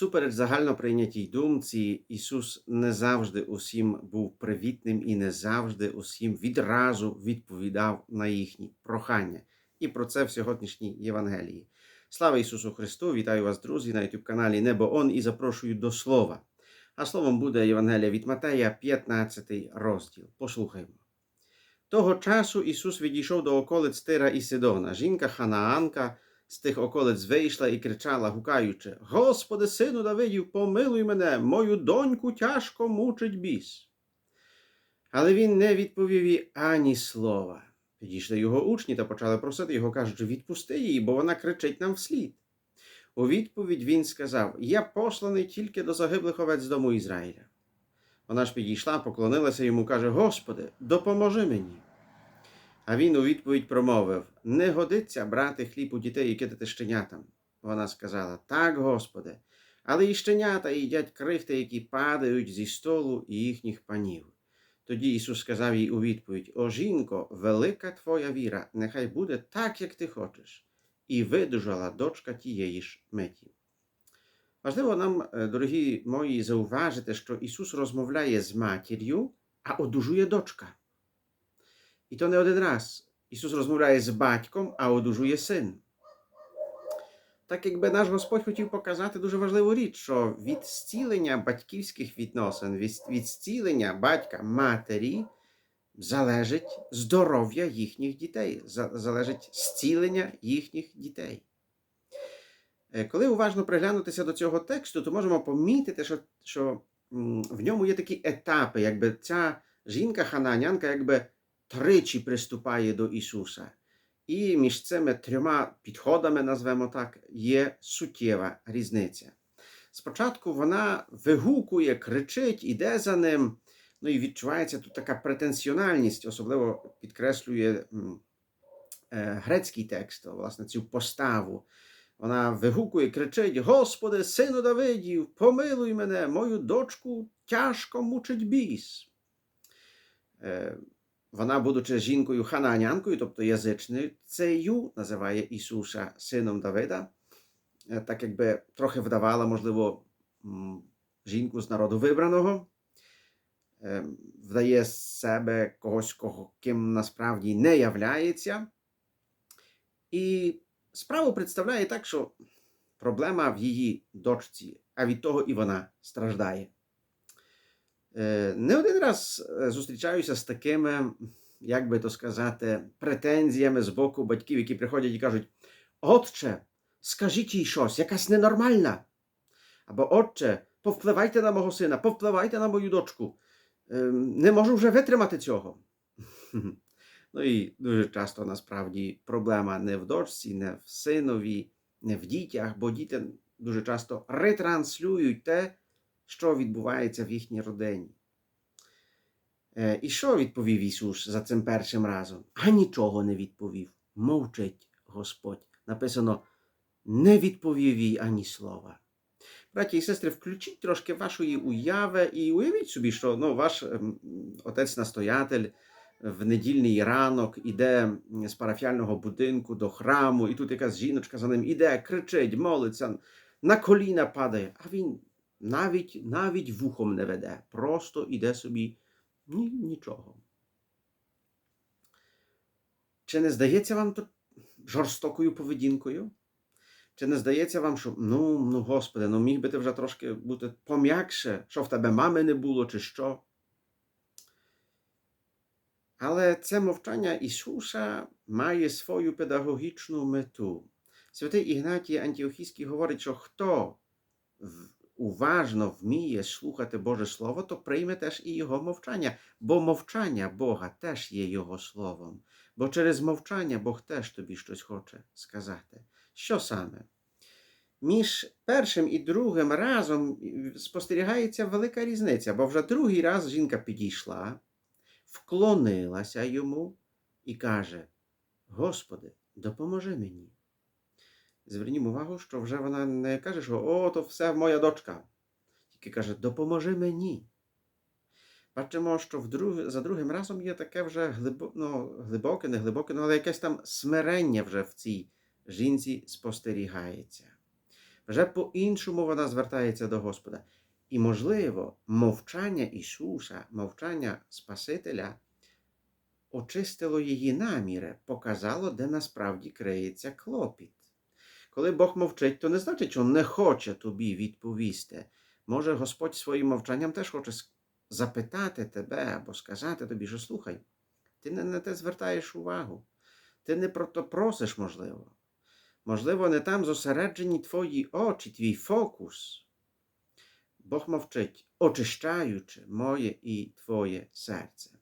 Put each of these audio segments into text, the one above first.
Супереч загальноприйнятій думці, Ісус не завжди усім був привітним і не завжди усім відразу відповідав на їхні прохання. І про це в сьогоднішній Євангелії. Слава Ісусу Христу! Вітаю вас, друзі, на youtube каналі Небо Он і запрошую до Слова. А словом буде Євангелія від Матея, 15 розділ. Послухаймо. Того часу Ісус відійшов до околиць Тира і Сидона. Жінка Ханаанка з тих околиць вийшла і кричала, гукаючи: Господи, сину Давидів, помилуй мене, мою доньку тяжко мучить біс. Але він не відповів їй ані слова. Підійшли його учні та почали просити його, кажучи, відпусти її, бо вона кричить нам вслід. У відповідь він сказав: Я посланий тільки до загиблих овець дому Ізраїля. Вона ж підійшла, поклонилася йому, каже: Господи, допоможи мені. А він у відповідь промовив: Не годиться брати хліб у дітей і кидати щенятам. Вона сказала: Так, Господи, але і щенята їдять крихти, які падають зі столу і їхніх панів. Тоді Ісус сказав їй у відповідь: О жінко, велика твоя віра, нехай буде так, як ти хочеш, і видужала дочка тієї ж миті. Важливо нам, е, дорогі мої, зауважити, що Ісус розмовляє з матір'ю, а одужує дочка. І то не один раз. Ісус розмовляє з батьком, а одужує син. Так якби наш Господь хотів показати дуже важливу річ, що від зцілення батьківських відносин, від, зцілення батька матері залежить здоров'я їхніх дітей, за- залежить зцілення їхніх дітей. Коли уважно приглянутися до цього тексту, то можемо помітити, що, що в ньому є такі етапи, якби ця жінка хананянка якби тричі приступає до Ісуса. І між цими трьома підходами, назвемо так, є суттєва різниця. Спочатку вона вигукує, кричить, іде за ним. Ну і відчувається тут така претенсіональність, особливо підкреслює е, грецький текст, власне, цю поставу. Вона вигукує, кричить: Господи, сину Давидів, помилуй мене, мою дочку тяжко мучить біс. Вона, будучи жінкою хананянкою, тобто язичницею, називає Ісуса сином Давида, Е, так якби трохи вдавала, можливо, жінку з народу вибраного, Е, вдає з себе когось, кого, ким насправді не являється. І справу представляє так, що проблема в її дочці, а від того і вона страждає. Е, Не один раз е, зустрічаюся з такими, як би то сказати, претензіями з боку батьків, які приходять і кажуть: Отче, скажіть їй щось, якась ненормальна. Або Отче, повпливайте на мого сина, повпливайте на мою дочку. Е, Не можу вже витримати цього. Ну і дуже часто насправді проблема не в дочці, не в синові, не в дітях, бо діти дуже часто ретранслюють те, що відбувається в їхній родині. Е, І що відповів Ісус за цим першим разом? А нічого не відповів. Мовчить Господь. Написано, не відповів їй ані слова. Браті і сестри, включіть трошки вашої уяви і уявіть собі, що ну, ваш ем, отець-настоятель в недільний ранок іде з парафіального будинку до храму, і тут якась жіночка за ним іде, кричить, молиться, на коліна падає, а він навіть, навіть вухом не веде, просто іде собі ні, нічого. Чи не здається вам то жорстокою поведінкою? Чи не здається вам, що ну, ну Господи, ну міг би ти вже трошки бути пом'якше, що в тебе мами не було, чи що? Але це мовчання Ісуса має свою педагогічну мету. Святий Ігнатій Антіохійський говорить, що хто уважно вміє слухати Боже Слово, то прийме теж і Його мовчання, бо мовчання Бога теж є Його Словом. Бо через мовчання Бог теж тобі щось хоче сказати. Що саме? Між першим і другим разом спостерігається велика різниця, бо вже другий раз жінка підійшла, вклонилася йому і каже: Господи, допоможи мені. Звернімо увагу, що вже вона не каже, що о, то все моя дочка. Тільки каже, допоможи мені. Бачимо, що вдруг, за другим разом є таке вже глибо, ну, глибоке, не глибоке, ну, але якесь там смирення вже в цій жінці спостерігається. Вже по-іншому вона звертається до Господа. І, можливо, мовчання Ісуса, мовчання Спасителя очистило її наміри, показало, де насправді криється клопіт. Коли Бог мовчить, то не значить, що не хоче тобі відповісти. Може, Господь своїм мовчанням теж хоче запитати тебе або сказати тобі, що слухай, ти не на те звертаєш увагу. Ти не про то просиш, можливо. Можливо, не там зосереджені твої очі, твій фокус. Бог мовчить, очищаючи моє і твоє серце.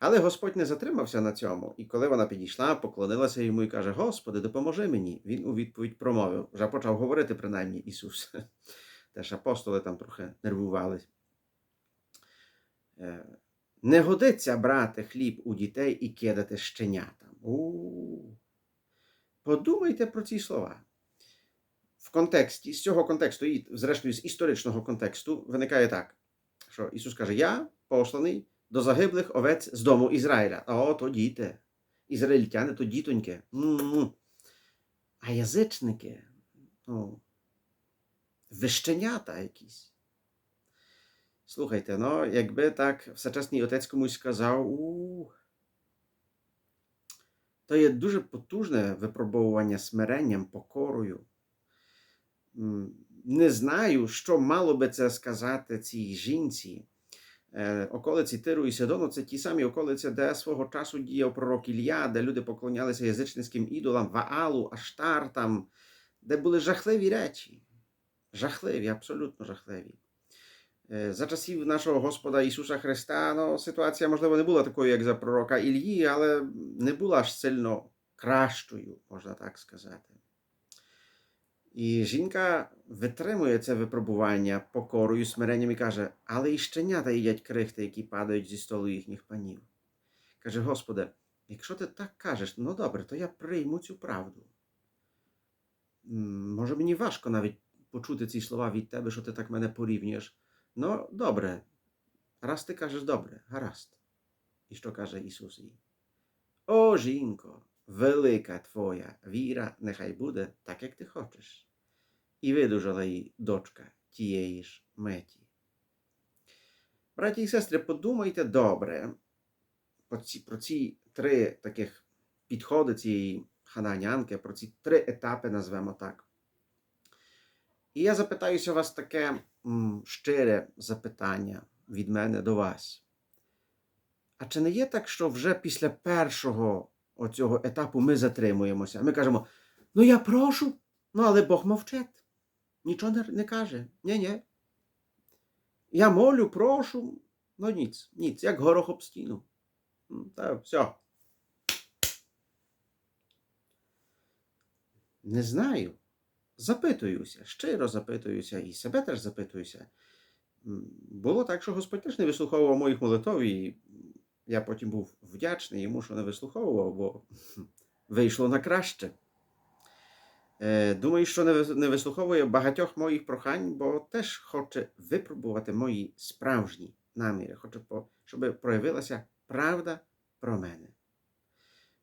Але Господь не затримався на цьому, і коли вона підійшла, поклонилася йому і каже: Господи, допоможи мені. Він у відповідь промовив. Вже почав говорити, принаймні, Ісус. Теж апостоли там трохи нервували. Е, Не годиться брати хліб у дітей і кидати щенятам. У. Подумайте про ці слова. В контексті, з цього контексту, і, зрештою, з історичного контексту, виникає так, що Ісус каже: Я посланий до загиблих овець з дому Ізраїля. О, то діти. Ізраїльтяни то дітоньки. М-м. А язичники, ну, вищенята якісь. Слухайте, ну, якби так всечесний отець комусь сказав, у то є дуже потужне випробовування смиренням, покорою. М, Не знаю, що мало би це сказати цій жінці. Е, Околиці Тиру і Сидону це ті самі околиці, де свого часу діяв пророк Ілля, де люди поклонялися язичницьким ідолам, Ваалу, Аштар, там, де були жахливі речі. Жахливі, абсолютно жахливі. Е, За часів нашого Господа Ісуса Христа ну, ситуація, можливо, не була такою, як за пророка Ілії, але не була аж сильно кращою, можна так сказати. І жінка витримує це випробування покорою, смиренням і каже: але і щенята їдять крихти, які падають зі столу їхніх панів. Каже: Господи, якщо ти так кажеш, ну добре, то я прийму цю правду. Може, мені важко навіть почути ці слова від тебе, що ти так мене порівнюєш. Ну, добре, раз ти кажеш добре, гаразд. І що каже Ісус їй? О, жінко, велика твоя віра, нехай буде так, як ти хочеш. І видужала їй дочка тієї ж меті. Браті і сестри, подумайте добре про ці, три таких підходи цієї хананянки, про ці три етапи, назвемо так. І я запитаюся вас таке щире запитання від мене до вас. А чи не є так, що вже після першого оцього етапу ми затримуємося? Ми кажемо: ну я прошу, ну але Бог мовчить. Нічого не, каже. Ні-ні. Я молю, прошу. Ну ніц, ніц, як горох об стіну. Та все. Не знаю. Запитуюся, щиро запитуюся, і себе теж запитуюся. Було так, що Господь теж не вислуховував моїх молитов, і я потім був вдячний йому, що не вислуховував, бо вийшло на краще. Е, Думаю, що не вислуховує багатьох моїх прохань, бо теж хоче випробувати мої справжні наміри. Хоче, щоб проявилася правда про мене.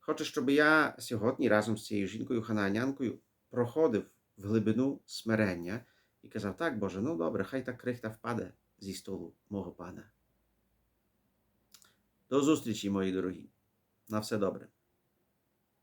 Хоче, щоб я сьогодні разом з цією жінкою хананянкою проходив в глибину смирення і казав: так, Боже, ну добре, хай та крихта впаде зі столу мого пана. До зустрічі, мої дорогі. На все добре.